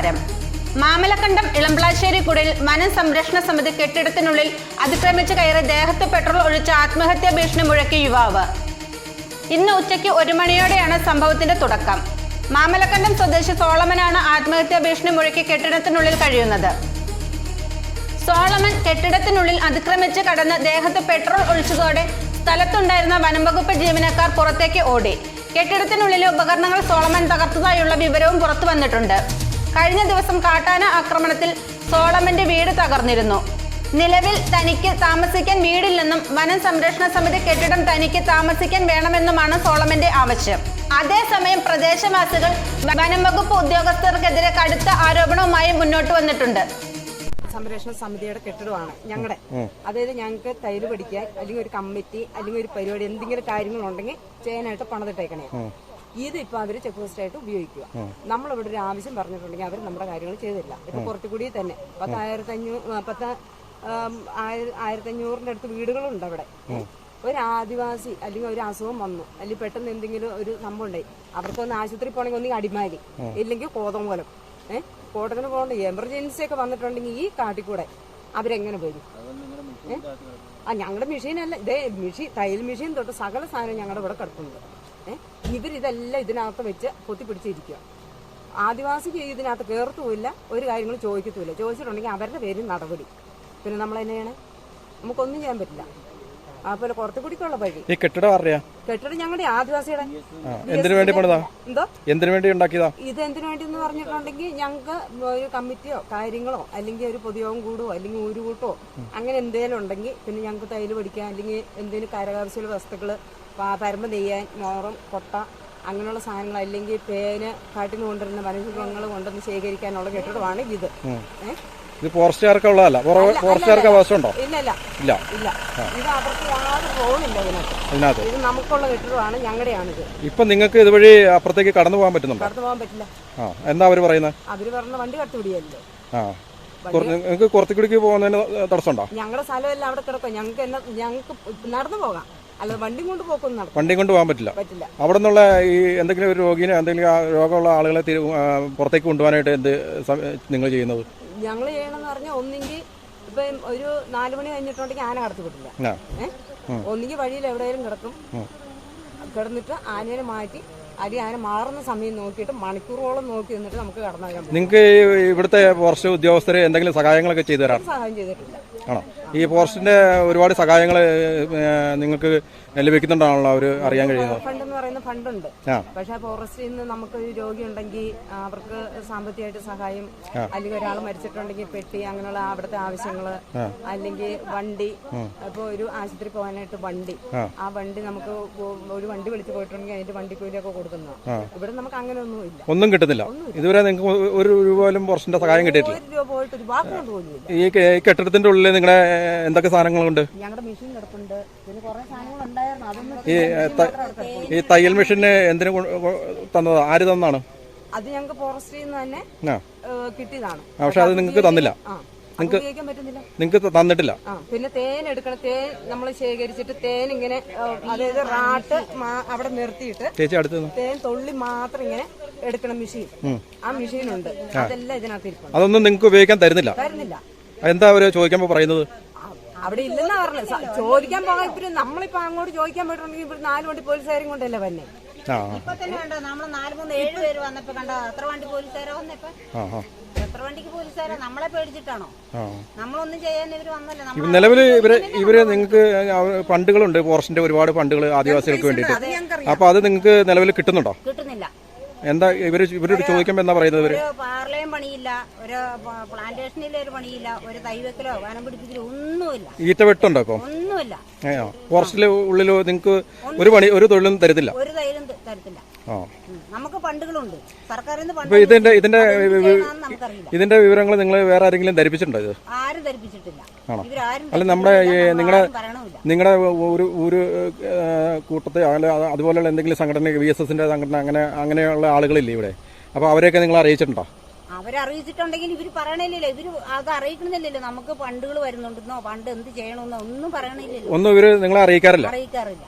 പ്രതികാരം മാമലക്കണ്ടം ഇളമ്പ്ളാശ്ശേരി കുടിൽ വനം സംരക്ഷണ സമിതി കെട്ടിടത്തിനുള്ളിൽ അതിക്രമിച്ച് കയറി ദേഹത്ത് പെട്രോൾ ഒഴിച്ച് ആത്മഹത്യാ ഭീഷണി മുഴക്കിയ യുവാവ്. ഇന്ന് ഉച്ചയ്ക്ക് ഒരു മണിയോടെയാണ് സംഭവത്തിന്റെ തുടക്കം. മാമലക്കണ്ടം സ്വദേശി സോളമനാണ് ആത്മഹത്യാ ഭീഷണി മുഴക്കി കെട്ടിടത്തിനുള്ളിൽ കഴിയുന്നത്. സോളമൻ കെട്ടിടത്തിനുള്ളിൽ അതിക്രമിച്ച് കടന്ന് ദേഹത്ത് പെട്രോൾ ഒഴിച്ചതോടെ സ്ഥലത്തുണ്ടായിരുന്ന വനംവകുപ്പ് ജീവനക്കാർ പുറത്തേക്ക് ഓടി. കെട്ടിടത്തിനുള്ളിലെ ഉപകരണങ്ങൾ സോളമൻ തകർത്തതായുള്ള വിവരവും പുറത്തു വന്നിട്ടുണ്ട്. കഴിഞ്ഞ ദിവസം കാട്ടാന ആക്രമണത്തിൽ സോളമന്റെ വീട് തകർന്നിരുന്നു. നിലവിൽ തനിക്ക് താമസിക്കാൻ വീടില്ലെന്നും വനം സംരക്ഷണ സമിതി കെട്ടിടം തനിക്ക് താമസിക്കാൻ വേണമെന്നുമാണ് സോളമന്റെ ആവശ്യം. അതേസമയം പ്രദേശവാസികൾ വനം വകുപ്പ് ഉദ്യോഗസ്ഥർക്കെതിരെ കടുത്ത ആരോപണവുമായി മുന്നോട്ട് വന്നിട്ടുണ്ട്. സംരക്ഷണ സമിതിയുടെ കെട്ടിടമാണ് ഞങ്ങളുടെ അതായത് ഞങ്ങൾക്ക് തൈര് പഠിക്കാൻ അല്ലെങ്കിൽ ഒരു കമ്മിറ്റി അല്ലെങ്കിൽ ഒരു പരിപാടി എന്തെങ്കിലും കാര്യങ്ങളുണ്ടെങ്കിൽ ചെയ്യാനായിട്ട് പണതിട്ടേക്കണേ. ഇത് ഇപ്പൊ അവർ ചെക്ക് പോസ്റ്റ് ആയിട്ട് ഉപയോഗിക്കുക. നമ്മളിവിടെ ഒരു ആവശ്യം പറഞ്ഞിട്ടുണ്ടെങ്കിൽ അവർ നമ്മുടെ കാര്യങ്ങൾ ചെയ്തില്ല. ഇപ്പൊ കുറച്ചുകൂടി തന്നെ. പത്തായിരത്തി അഞ്ഞൂറ് പത്ത് ആയിരത്തി അഞ്ഞൂറിന്റെ അടുത്ത് വീടുകളുണ്ട് അവിടെ ഒരു ആദിവാസി അല്ലെങ്കിൽ ഒരു അസുഖം വന്നു. അല്ലെങ്കിൽ പെട്ടെന്ന് എന്തെങ്കിലും ഒരു സംഭവം ഉണ്ടായി അവർക്കൊന്ന് ആശുപത്രി പോകണമെങ്കിൽ ഒന്നെങ്കിൽ അടിമാലി ഇല്ലെങ്കിൽ കോതംകോലം ഏഹ് കോട്ടത്തിന് പോകേണ്ട എമർജൻസി ഒക്കെ വന്നിട്ടുണ്ടെങ്കിൽ ഈ കാട്ടിക്കൂടെ അവരെങ്ങനെ വരും? ഏഹ് ആ ഞങ്ങളുടെ മെഷീനല്ല ഇതേ മെഷീൻ തയ്യൽ മെഷീൻ തൊട്ട് സകല സാധനം ഞങ്ങളുടെ ഇവിടെ കിടക്കുന്നുണ്ട് ഏഹ് ഇവരിതെല്ലാം ഇതിനകത്ത് വെച്ച് പൊത്തി പിടിച്ചിരിക്കുക ആദിവാസിക്ക് ഇതിനകത്ത് കയറത്തുമില്ല ഒരു കാര്യങ്ങളും ചോദിക്കത്തുമില്ല. ചോദിച്ചിട്ടുണ്ടെങ്കിൽ അവരുടെ പേരിൽ നടപടി. പിന്നെ നമ്മൾ തന്നെയാണ് നമുക്കൊന്നും ചെയ്യാൻ പറ്റില്ല. അതുപോലെ കുറത്തുകൂടിക്കുള്ള വഴി ഈ കെട്ടിടം അറിയാ കെട്ടിടം ഞങ്ങളുടെ ആദിവാസിയുടെ. എന്തിനു വേണ്ടി പണിതാ? എന്തോ? എന്തിനു വേണ്ടി ഉണ്ടാക്കിയതാ? ഇത് എന്തിനു വേണ്ടി എന്ന് പറഞ്ഞിട്ടുണ്ടെങ്കിൽ ഞങ്ങൾക്ക് ഒരു കമ്മിറ്റിയോ കാര്യങ്ങളോ അല്ലെങ്കിൽ ഒരു പൊതുയോഗം കൂടുവോ അല്ലെങ്കിൽ ഒരു കൂട്ടോ അങ്ങനെ എന്തേലും ഉണ്ടെങ്കിൽ പിന്നെ ഞങ്ങൾക്ക് തൈൽ പഠിക്കാൻ അല്ലെങ്കിൽ എന്തെങ്കിലും കരകൗശല വസ്തുക്കൾ പരമ്പ നെയ്യാൻ മോറും കൊട്ട അങ്ങനെയുള്ള സാധനങ്ങൾ അല്ലെങ്കിൽ പേന് കാട്ടിൽ നിന്ന് കൊണ്ടുവരുന്ന വനവിഭവങ്ങൾ കൊണ്ടുവന്ന് ശേഖരിക്കാനുള്ള കെട്ടിടമാണ് ഇത്? ഇത് ഫോറസ്റ്റുകാർക്ക് ഉള്ളതല്ല ഫോറസ്റ്റുകാർക്ക് അവകാശമുണ്ടോ ഇല്ല ഇല്ല. ഇല്ല. ഇല്ല. ഇത് അവർക്ക് യാതൊരു റോളില്ല ഇതിനകത്ത്. ഇത് നമുക്കുള്ള കെട്ടിടമാണ് ഞങ്ങളുടെയാണിത്. ഇപ്പൊ നിങ്ങൾക്ക് ഇതുവഴി അപ്പുറത്തേക്ക് കടന്നു പോകാൻ പറ്റുന്നുണ്ടോ? കടന്നു പോകാൻ പറ്റില്ല. ആ. എന്താ അവർ പറയുന്നത് അവർ പറഞ്ഞ വണ്ടി കടത്തിവിടിയല്ലോ ആ. നിങ്ങൾക്ക് കുറത്തിക്കുടിക്ക് പോകുന്നതിന് തടസ്സമുണ്ടോ? ഞങ്ങളുടെ സ്ഥലമെല്ലാം അവിടെ കിടക്കും. ഞങ്ങൾക്ക് എന്നാ ഞങ്ങൾക്ക് നടന്നു പോകാം. അല്ലാതെ വണ്ടി കൊണ്ട് പോക്കൊന്നും വണ്ടി കൊണ്ട് പോകാൻ പറ്റില്ല. പറ്റില്ല. അവിടെ നിന്നുള്ള ഈ എന്തെങ്കിലും ഒരു രോഗീനെ എന്തെങ്കിലും രോഗമുള്ള ആളുകളെ പുറത്തേക്ക് കൊണ്ടുപോകാനായിട്ട് എന്ത് നിങ്ങൾ ചെയ്യുന്നത്? ഞങ്ങൾ ചെയ്യണമെന്ന് പറഞ്ഞാൽ ഒന്നെങ്കിൽ ഇപ്പം ഒരു നാല് മണി കഴിഞ്ഞിട്ടുണ്ടെങ്കിൽ ആന കടത്തി വിട്ടില്ല ഒന്നെങ്കിൽ വഴിയിൽ എവിടെയെങ്കിലും കിടക്കും. കിടന്നിട്ട് ആനയെ മാറ്റി അരി ആന മാറുന്ന സമയം നോക്കിയിട്ട് മണിക്കൂറോളം നോക്കി നിന്നിട്ട് നമുക്ക് കടന്നു നിങ്ങൾക്ക് ഇവിടുത്തെ വർഷ ഉദ്യോഗസ്ഥരെ എന്തെങ്കിലും സഹായങ്ങളൊക്കെ ചെയ്തു തരാം സഹായം ചെയ്തിട്ടില്ല. ആണോ? ഈ ഫോറസ്റ്റിന്റെ ഒരുപാട് സഹായങ്ങൾ നിങ്ങൾക്ക് ലഭിക്കുന്നുണ്ടാണല്ലോ അവർ അറിയാൻ കഴിയുന്നത്. പറയുന്ന ഫണ്ടുണ്ട്. പക്ഷെ ഫോറസ്റ്റിൽ നിന്ന് നമുക്ക് ഒരു രോഗി ഉണ്ടെങ്കിൽ അവർക്ക് സാമ്പത്തികമായിട്ട് സഹായം അല്ലെങ്കിൽ ഒരാൾ മരിച്ചിട്ടുണ്ടെങ്കിൽ പെട്ടി അങ്ങനെയുള്ള അവിടുത്തെ ആവശ്യങ്ങൾ അല്ലെങ്കിൽ വണ്ടി. ഇപ്പൊ ഒരു ആശുപത്രി പോകാനായിട്ട് വണ്ടി. ആ. വണ്ടി നമുക്ക് ഒരു വണ്ടി വിളിച്ച് പോയിട്ടുണ്ടെങ്കിൽ അതിന്റെ വണ്ടിക്കൂലിയൊക്കെ കൊടുക്കുന്നു. ഇവിടെ നമുക്ക് അങ്ങനെ ഒന്നും ഇല്ല ഒന്നും കിട്ടുന്നില്ല ഇതുവരെ നിങ്ങൾക്ക് ഒരു രൂപ പോലും ഫോറസ്റ്റിന്റെ സഹായം കിട്ടിയിട്ടില്ല. ഒരു രൂപ പോയിട്ട് ഒരു ഈ കെട്ടിടത്തിന്റെ ഉള്ളിൽ നിങ്ങളുടെ എന്തൊക്കെ സാധനങ്ങളുണ്ട്? ഞങ്ങളുടെ മെഷീൻ കിടപ്പുണ്ട് പിന്നെ കുറെ സാധനങ്ങൾ ഉണ്ടായിരുന്നു അതൊന്നും ഈ ഈ തയ്യൽ മെഷീന് എന്തിനു തന്നത്? ആര് തന്നാണ്? അത് ഞങ്ങൾക്ക് ഫോറസ്റ്റിൽ നിന്ന് തന്നെ കിട്ടിയതാണ്. പക്ഷെ അത് നിങ്ങൾക്ക് തന്നില്ല. നിങ്ങൾക്ക് തന്നിട്ടില്ല. പിന്നെ തേൻ എടുക്കണം. തേൻ നമ്മൾ ശേഖരിച്ചിട്ട് തേൻ ഇങ്ങനെ അതായത് റാട്ട് അവിടെ നിർത്തിയിട്ട് ചേച്ചി അടുത്ത് തേൻ തൊള്ളി മാത്രം ഇങ്ങനെ എടുക്കണം മെഷീൻ. ആ മെഷീൻ ഉണ്ട് അതെല്ലാം ഇതിനകത്ത് അതൊന്നും നിങ്ങൾക്ക് ഉപയോഗിക്കാൻ തരുന്നില്ല. തരുന്നില്ല. എന്താ അവർ ചോദിക്കുമ്പോ പറയുന്നത്? അവിടെ ഇല്ലെന്നാ പറഞ്ഞത്. ചോദിക്കാൻ പോകാൻ ഇപ്പൊ നമ്മളിപ്പോ അങ്ങോട്ട് ചോദിക്കാൻ പോയിട്ടുണ്ടെങ്കിൽ ഇവിടെ നാല് വണ്ടി പോലീസുകാരും കൊണ്ടല്ലേ വന്നെ ആ. ഇപ്പൊ തന്നെ കണ്ടോ നമ്മൾ നാല് മൂന്ന് ഏഴ് പേര് വന്നപ്പോ കണ്ടോ എത്ര വണ്ടി പോലീസുകാരാ വന്നപ്പോ ആ ആ. എത്ര വണ്ടിക്ക് പോലീസുകാരാ? നമ്മളെ പേടിച്ചിട്ടാണോ? ആ. നമ്മളൊന്നും ചെയ്യാൻ ഇവർ വന്നല്ലോ. ഇവ- ഇവർ ഇവർ നിങ്ങൾക്ക് ഫണ്ടുകളുണ്ട് ഫോറസ്റ്റിന്റെ ഒരുപാട് ഫണ്ടുകൾ ആദിവാസികൾക്ക് വേണ്ടിട്ട് അപ്പൊ അത് നിങ്ങൾക്ക് നിലവിൽ കിട്ടുന്നുണ്ടോ? കിട്ടുന്നില്ല. എന്താ ഇവർ ഇവരോട് ചോദിക്കുമ്പോ എന്താ പറയുന്നത് ഇവർ? ഒരു പാർലയും പണിയില്ല ഒരു പ്ലാന്റേഷനിലെ ഒരു പണിയില്ല ഒരു തൈവെക്കലോ വനം പിടിപ്പിക്കലോ ഒന്നുമില്ല. ഈറ്റ വെട്ടുണ്ടോ ഇപ്പം ഒന്നുമില്ല. ഏ, ഫോറസ്റ്റിലെ ഉള്ളിലോ നിങ്ങക്ക് ഒരു പണി ഒരു തൊഴിലും തരത്തില്ല? ഒരു തൈലും ത- തരത്തില്ല. ആ. ഉം. നമുക്ക് ഫണ്ടുകളുണ്ട്. സർക്കാരിൽ നിന്ന് അപ്പൊ ഇതിന്റെ ഇതിന്റെ ഇതിന്റെ വിവരങ്ങൾ നിങ്ങൾ വേറെ ആരെങ്കിലും ധരിപ്പിച്ചിട്ടുണ്ടോ ഇത്? ആരും ധരിപ്പിച്ചിട്ടില്ല. ആണോ? അല്ല നമ്മുടെ നിങ്ങളെ നിങ്ങളുടെ നിങ്ങളുടെ ഒരു ഒരു കൂട്ടത്തെ അല്ല അതുപോലെയുള്ള എന്തെങ്കിലും സംഘടന വി എസ് എസിന്റെ സംഘടന അങ്ങനെ അങ്ങനെയുള്ള ആളുകളില്ലേ ഇവിടെ? അപ്പൊ അവരെയൊക്കെ നിങ്ങൾ അറിയിച്ചിട്ടുണ്ടോ? അവരറിയിച്ചിട്ടുണ്ടെങ്കിൽ ഇവർ പറയണില്ലല്ലോ. ഇവർ അത് അറിയിക്കണില്ലല്ലോ നമുക്ക് പണ്ടുകൾ വരുന്നുണ്ടെന്നോ പണ്ട് എന്ത് ചെയ്യണമെന്നോ ഒന്നും പറയണില്ലല്ലോ. ഒന്നും ഇവർ നിങ്ങളെ അറിയിക്കാറില്ല? അറിയിക്കാറില്ല.